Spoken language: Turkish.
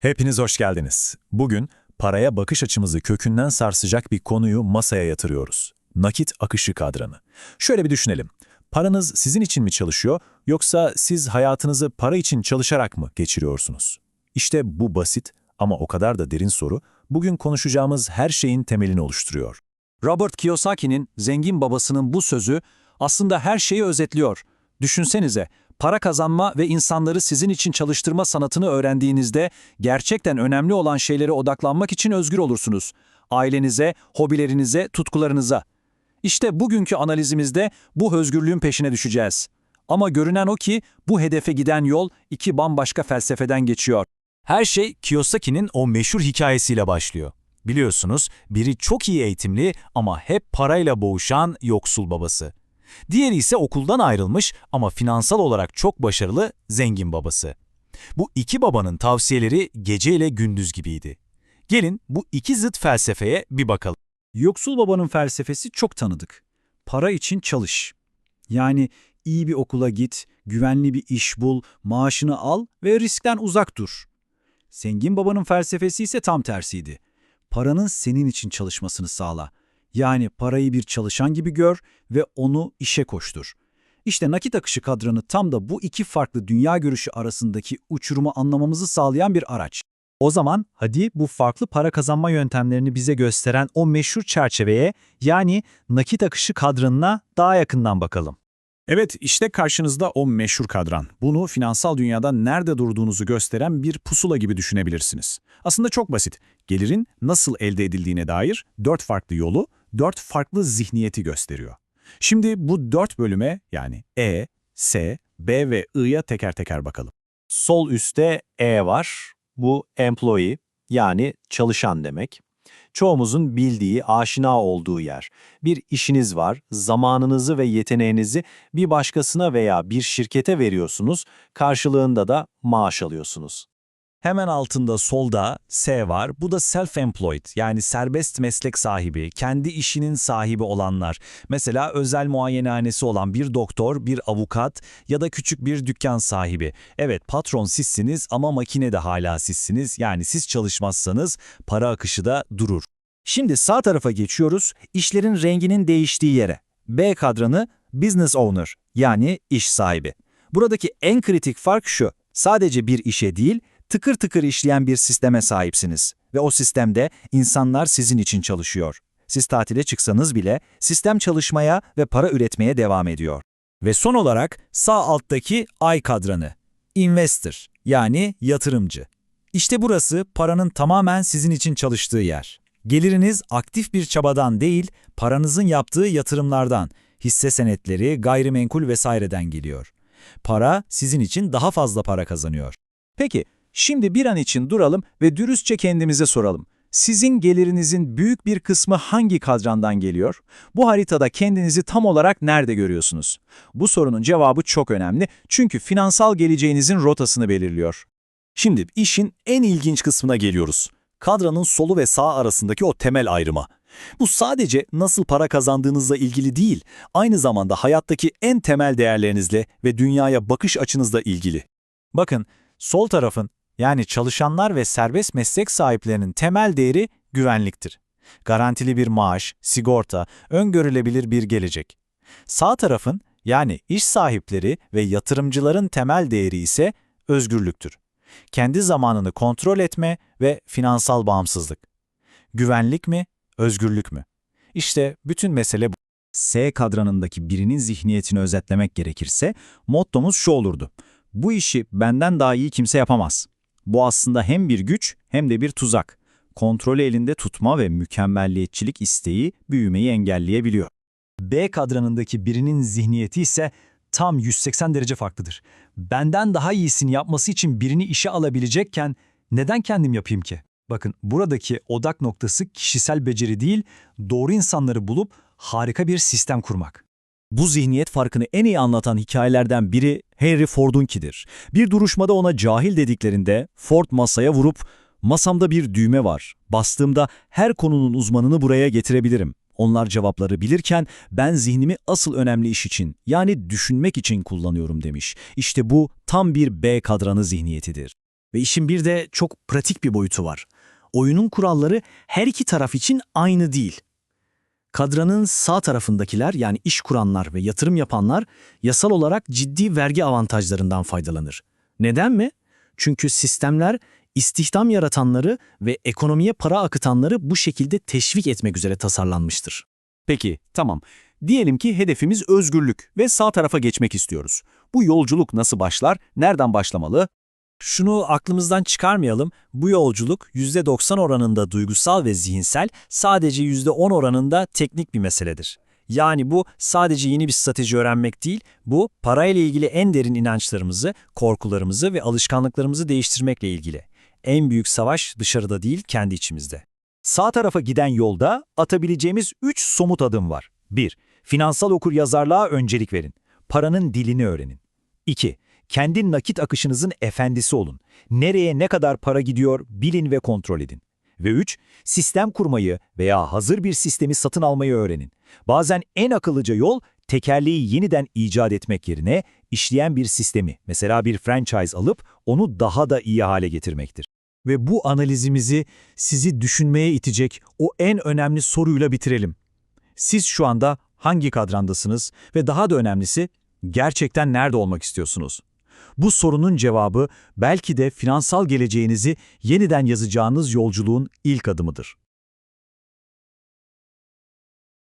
Hepiniz hoş geldiniz. Bugün paraya bakış açımızı kökünden sarsacak bir konuyu masaya yatırıyoruz. Nakit akışı kadranı. Şöyle bir düşünelim. Paranız sizin için mi çalışıyor yoksa siz hayatınızı para için çalışarak mı geçiriyorsunuz? İşte bu basit ama o kadar da derin soru bugün konuşacağımız her şeyin temelini oluşturuyor. Robert Kiyosaki'nin zengin babasının bu sözü aslında her şeyi özetliyor. Düşünsenize, para kazanma ve insanları sizin için çalıştırma sanatını öğrendiğinizde gerçekten önemli olan şeylere odaklanmak için özgür olursunuz. Ailenize, hobilerinize, tutkularınıza. İşte bugünkü analizimizde bu özgürlüğün peşine düşeceğiz. Ama görünen o ki bu hedefe giden yol iki bambaşka felsefeden geçiyor. Her şey Kiyosaki'nin o meşhur hikayesiyle başlıyor. Biliyorsunuz biri çok iyi eğitimli ama hep parayla boğuşan yoksul babası. Diğeri ise okuldan ayrılmış ama finansal olarak çok başarılı zengin babası. Bu iki babanın tavsiyeleri gece ile gündüz gibiydi. Gelin bu iki zıt felsefeye bir bakalım. Yoksul babanın felsefesi çok tanıdık. Para için çalış. Yani iyi bir okula git, güvenli bir iş bul, maaşını al ve riskten uzak dur. Zengin babanın felsefesi ise tam tersiydi. Paranın senin için çalışmasını sağla. Yani parayı bir çalışan gibi gör ve onu işe koştur. İşte nakit akışı kadranı tam da bu iki farklı dünya görüşü arasındaki uçurumu anlamamızı sağlayan bir araç. O zaman hadi bu farklı para kazanma yöntemlerini bize gösteren o meşhur çerçeveye yani nakit akışı kadranına daha yakından bakalım. Evet, işte karşınızda o meşhur kadran. Bunu finansal dünyada nerede durduğunuzu gösteren bir pusula gibi düşünebilirsiniz. Aslında çok basit. Gelirin nasıl elde edildiğine dair dört farklı yolu, dört farklı zihniyeti gösteriyor. Şimdi bu dört bölüme yani E, S, B ve I'ya teker teker bakalım. Sol üstte E var. Bu employee yani çalışan demek. Çoğumuzun bildiği, aşina olduğu yer. Bir işiniz var, zamanınızı ve yeteneğinizi bir başkasına veya bir şirkete veriyorsunuz, karşılığında da maaş alıyorsunuz. Hemen altında solda S var. Bu da self-employed yani serbest meslek sahibi, kendi işinin sahibi olanlar. Mesela özel muayenehanesi olan bir doktor, bir avukat ya da küçük bir dükkan sahibi. Evet patron sizsiniz ama makine de hala sizsiniz. Yani siz çalışmazsanız para akışı da durur. Şimdi sağ tarafa geçiyoruz, işlerin renginin değiştiği yere. B kadranı business owner yani iş sahibi. Buradaki en kritik fark şu, sadece bir işe değil, tıkır tıkır işleyen bir sisteme sahipsiniz. Ve o sistemde insanlar sizin için çalışıyor. Siz tatile çıksanız bile sistem çalışmaya ve para üretmeye devam ediyor. Ve son olarak sağ alttaki I kadranı. Investor yani yatırımcı. İşte burası paranın tamamen sizin için çalıştığı yer. Geliriniz aktif bir çabadan değil, paranızın yaptığı yatırımlardan, hisse senetleri, gayrimenkul vesaireden geliyor. Para sizin için daha fazla para kazanıyor. Peki, şimdi bir an için duralım ve dürüstçe kendimize soralım. Sizin gelirinizin büyük bir kısmı hangi kadrandan geliyor? Bu haritada kendinizi tam olarak nerede görüyorsunuz? Bu sorunun cevabı çok önemli çünkü finansal geleceğinizin rotasını belirliyor. Şimdi işin en ilginç kısmına geliyoruz. Kadranın solu ve sağ arasındaki o temel ayrıma. Bu sadece nasıl para kazandığınızla ilgili değil, aynı zamanda hayattaki en temel değerlerinizle ve dünyaya bakış açınızla ilgili. Bakın, sol tarafın yani çalışanlar ve serbest meslek sahiplerinin temel değeri güvenliktir. Garantili bir maaş, sigorta, öngörülebilir bir gelecek. Sağ tarafın yani iş sahipleri ve yatırımcıların temel değeri ise özgürlüktür. Kendi zamanını kontrol etme ve finansal bağımsızlık. Güvenlik mi, özgürlük mü? İşte bütün mesele bu. S kadranındaki birinin zihniyetini özetlemek gerekirse mottomuz şu olurdu. Bu işi benden daha iyi kimse yapamaz. Bu aslında hem bir güç hem de bir tuzak. Kontrolü elinde tutma ve mükemmelliyetçilik isteği büyümeyi engelleyebiliyor. B kadranındaki birinin zihniyeti ise tam 180 derece farklıdır. Benden daha iyisini yapması için birini işe alabilecekken neden kendim yapayım ki? Bakın buradaki odak noktası kişisel beceri değil, doğru insanları bulup harika bir sistem kurmak. Bu zihniyet farkını en iyi anlatan hikayelerden biri Henry Ford'unkidir. Bir duruşmada ona cahil dediklerinde Ford masaya vurup "Masamda bir düğme var. Bastığımda her konunun uzmanını buraya getirebilirim. Onlar cevapları bilirken ben zihnimi asıl önemli iş için yani düşünmek için kullanıyorum." demiş. İşte bu tam bir B kadranı zihniyetidir. Ve işin bir de çok pratik bir boyutu var. Oyunun kuralları her iki taraf için aynı değil. Kadranın sağ tarafındakiler yani iş kuranlar ve yatırım yapanlar yasal olarak ciddi vergi avantajlarından faydalanır. Neden mi? Çünkü sistemler istihdam yaratanları ve ekonomiye para akıtanları bu şekilde teşvik etmek üzere tasarlanmıştır. Peki, tamam. Diyelim ki hedefimiz özgürlük ve sağ tarafa geçmek istiyoruz. Bu yolculuk nasıl başlar, nereden başlamalı? Şunu aklımızdan çıkarmayalım, bu yolculuk %90 oranında duygusal ve zihinsel, sadece %10 oranında teknik bir meseledir. Yani bu sadece yeni bir strateji öğrenmek değil, bu parayla ilgili en derin inançlarımızı, korkularımızı ve alışkanlıklarımızı değiştirmekle ilgili. En büyük savaş dışarıda değil, kendi içimizde. Sağ tarafa giden yolda atabileceğimiz 3 somut adım var. 1. Finansal okuryazarlığa öncelik verin. Paranın dilini öğrenin. 2. Kendi nakit akışınızın efendisi olun. Nereye ne kadar para gidiyor bilin ve kontrol edin. Ve 3. Sistem kurmayı veya hazır bir sistemi satın almayı öğrenin. Bazen en akıllıca yol tekerleği yeniden icat etmek yerine işleyen bir sistemi, mesela bir franchise alıp onu daha da iyi hale getirmektir. Ve bu analizimizi sizi düşünmeye itecek o en önemli soruyla bitirelim. Siz şu anda hangi kadrandasınız ve daha da önemlisi gerçekten nerede olmak istiyorsunuz? Bu sorunun cevabı belki de finansal geleceğinizi yeniden yazacağınız yolculuğun ilk adımıdır.